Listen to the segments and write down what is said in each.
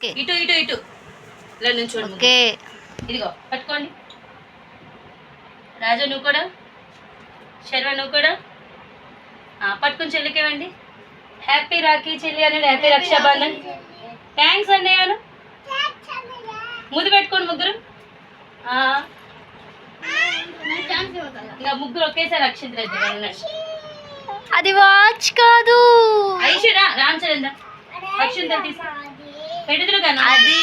ఇటు ఇటు ఇటు. ఇలా నుంచోండి ఓకే. ఇదిగో పట్టుకోండి. రాజా నువ్వు కూడా? శర్వ నువ్వు కూడా? ఆ, పట్టుకొని చెల్లికేవండి హ్యాపీ రాఖీ చెల్లి అని హ్యాపీ రక్షాబంధన్. థ్యాంక్స్ అన్నయ్యను ముద్దు పెట్టుకోండి ముగ్గురు. ఆ, ఇంకా ముగ్గురు ఒకేసారి అక్షింతలు అది వాచ్ కాదు. ఐశ్వర్య రామ్ చరణ్ అక్షింతలు తీసి పెడుతురు కదా అది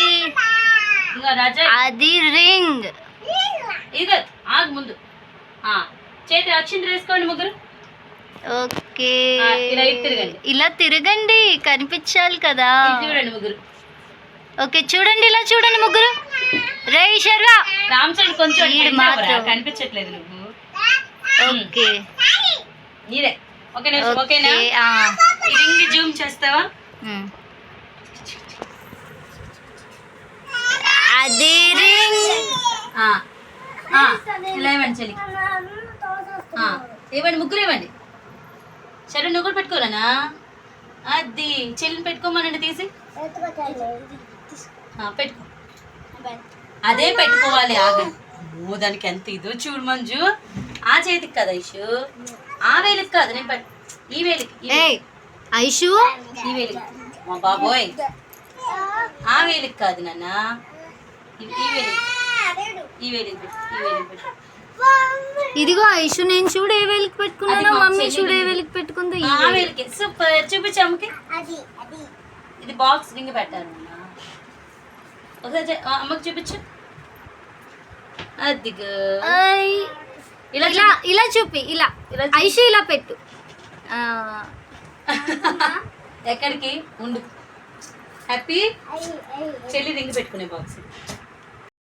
అది రింగ్. ఇదిగో ఆగు ముందు. చేతి అక్షింతలు వేసుకోండి ముగ్గురు. ఓకే. ఇలా తిరగండి. ఇలా తిరగండి కనిపించాలి కదా. చూడండి ముగ్గురు. ఓకే చూడండి ఇలా చూడండి ముగ్గురు. రే శర్వ. రామ్ చరణ్ కొంచెం మాత్రం. కనిపించట్లేదు నువ్వు. ఓకే. నీదే. ఓకేనా? ఓకే ఆ. ఈ రింగ్ జూమ్ చేస్తావా? రింగ్ ఇలా ఇవ్వండి చెల్లి. ఇవ్వండి ముగ్గురు ఇవ్వండి. సరే నువ్వు కూడా పెట్టుకోవాలనా? అది చెల్లిని పెట్టుకోమనండి తీసి. పెట్టుకో. అదే పెట్టుకోవాలి ఆగండి. అమ్మో, దానికి ఎంత ఇదో చూడు మంజు. ఆ చేతికి కదా ఇషు ఆ వేలికి కాదు నేను ఈ వేలికి. ఐషు? ఈ వేలికి. మా బాబోయ్. ఆ వేలికి కాదు నాన్న. ఇదిగో ఐషు నేను చూడు ఏ వేలికి పెట్టుకున్నానో మమ్మీ చూడు ఏ. వేలికి పెట్టుకుందో ఈ వేలికి. సూపర్. చూపించు అమ్మకి. ఇది బాక్స్ రింగ్ పెట్టారు నాన్న ఒకసారి అమ్మకి చూపించు. అదిగో. ఇలా ఇలా ఇలా చూపి ఇలా. ఐషు ఇలా పెట్టు. ఆ, ఎక్కడికి? ఉండు. హ్యాపీ చెల్లి రింగ్ పెట్టుకునే బాక్స్